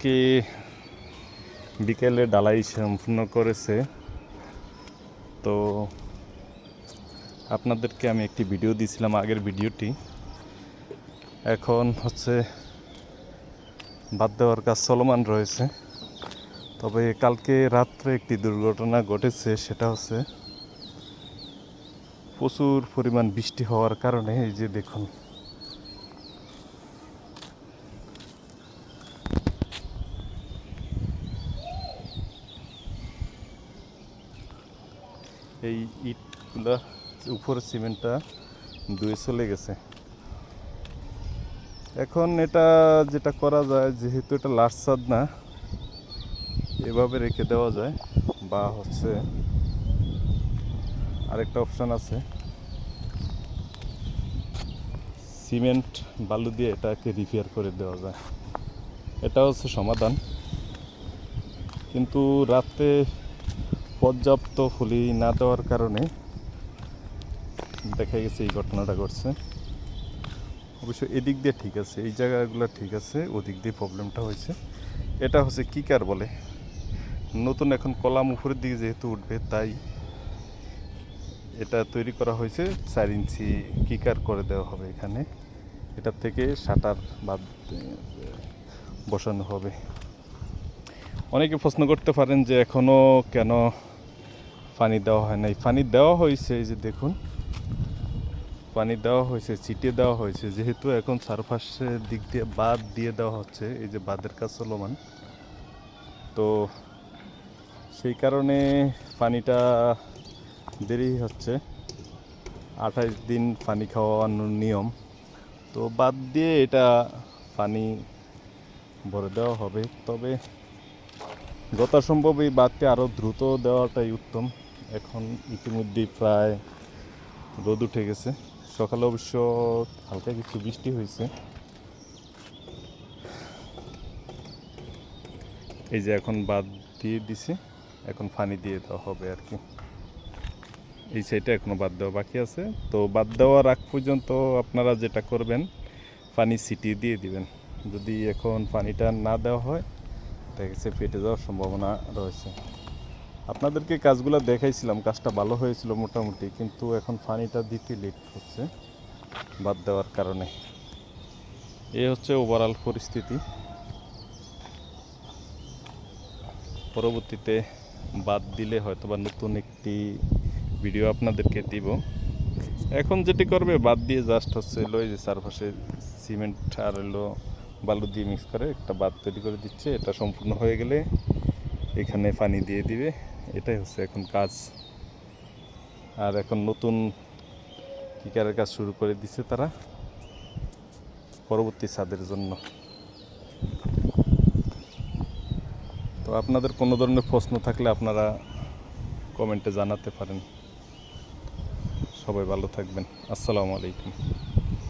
কি বিকেলে ডালাই সম্পূর্ণ করেছে। তো আপনাদেরকে আমি একটি ভিডিও দিয়েছিলাম আগের ভিডিওটি। এখন হচ্ছে বাদ দেওয়ার কাজ চলমান রয়েছে। তবে কালকে রাত্রে একটি দুর্ঘটনা ঘটেছে, সেটা হচ্ছে প্রচুর পরিমাণ বৃষ্টি হওয়ার কারণে, এই যে দেখুন। এই ইটগুলা উপরের সিমেন্টটা ধুয়ে চলে গেছে। এখন এটা যেটা করা যায়, যেহেতু এটা লাস্ট ছাদ না, এভাবে রেখে দেওয়া যায়। বা হচ্ছে আরেকটা অপশান আছে। সিমেন্ট বালু দিয়ে এটাকে রিপেয়ার করে দেওয়া যায়। এটা হচ্ছে সমাধান। কিন্তু রাতে পর্যাপ্ত ফলি না দেওয়ার কারণে দেখা গেছে এই ঘটনাটা ঘটছে। অবশ্য এদিক দিয়ে ঠিক আছে, এই জায়গাগুলো ঠিক আছে, ওদিক দিয়ে প্রবলেমটা হয়েছে। এটা হচ্ছে কিকার বলে? নতুন এখন কলাম উপরের দিকে যেহেতু উঠবে, তাই এটা তৈরি করা হয়েছে। চার ইঞ্চি কিকার করে দেওয়া হবে এখানে? এটার থেকে শাটার বাদ বসানো হবে। অনেকে প্রশ্ন করতে পারেন যে এখনও কেন পানি দেওয়া হয় নাই। পানি দেওয়া হয়েছে এই যে দেখুন, পানি দেওয়া হয়েছে চিটিয়ে দেওয়া হয়েছে যেহেতু এখন চারপাশের দিক দিয়ে বাদ দিয়ে দেওয়া হচ্ছে, এই যে বাঁধের কাজ চলমান। তো সেই কারণে পানিটা দেরি হচ্ছে। আঠাইশ দিন পানি খাওয়ানোর নিয়ম। তো বাদ দিয়ে এটা পানি ভরে দেওয়া হবে। তবে যথাসম্ভব এই বাদটি আরও দ্রুত দেওয়াটাই উত্তম। এখন ইতিমধ্যেই প্রায় রোদ উঠে গেছে। সকালে অবশ্য হালকা কিছু বৃষ্টি হয়েছে। এই যে এখন বাদ দিয়ে দিছে, এখন পানি দিয়ে দেওয়া হবে আর কি। এই সাইডটা এখনও বাদ দেওয়া বাকি আছে। তো বাদ দেওয়ার আগ পর্যন্ত আপনারা যেটা করবেন, পানি ছিটিয়ে দিয়ে দিবেন। যদি এখন পানিটা না দেওয়া হয়, দেখা গেছে ফেটে যাওয়ার সম্ভাবনা রয়েছে। আপনাদেরকে কাজগুলো দেখাইছিলাম, কাজটা ভালো হয়েছিল মোটামুটি, কিন্তু এখন পানিটা দিতে লেট হচ্ছে, বাদ দেওয়ার কারণে। এ হচ্ছে ওভারঅল পরিস্থিতি। পরবর্তীতে বাদ দিলে হয়তো বা নতুন একটি ভিডিও আপনাদেরকে দিব। এখন যেটি করবে, বাদ দিয়ে জাস্ট হচ্ছে এলো এই যে চারপাশে সিমেন্ট আর এলো বালু দিয়ে মিক্স করে একটা বাদ তৈরি করে দিচ্ছে, এটা সম্পূর্ণ হয়ে গেলে এখানে পানি দিয়ে দিবে। এটাই হচ্ছে এখন কাজ। আর এখন নতুন কিকারের কাজ শুরু করে দিচ্ছে তারা পরবর্তী ছাদের জন্য। তো আপনাদের কোনো ধরনের প্রশ্ন থাকলে আপনারা কমেন্টে জানাতে পারেন। সবাই ভালো থাকবেন। আসসালামু আলাইকুম।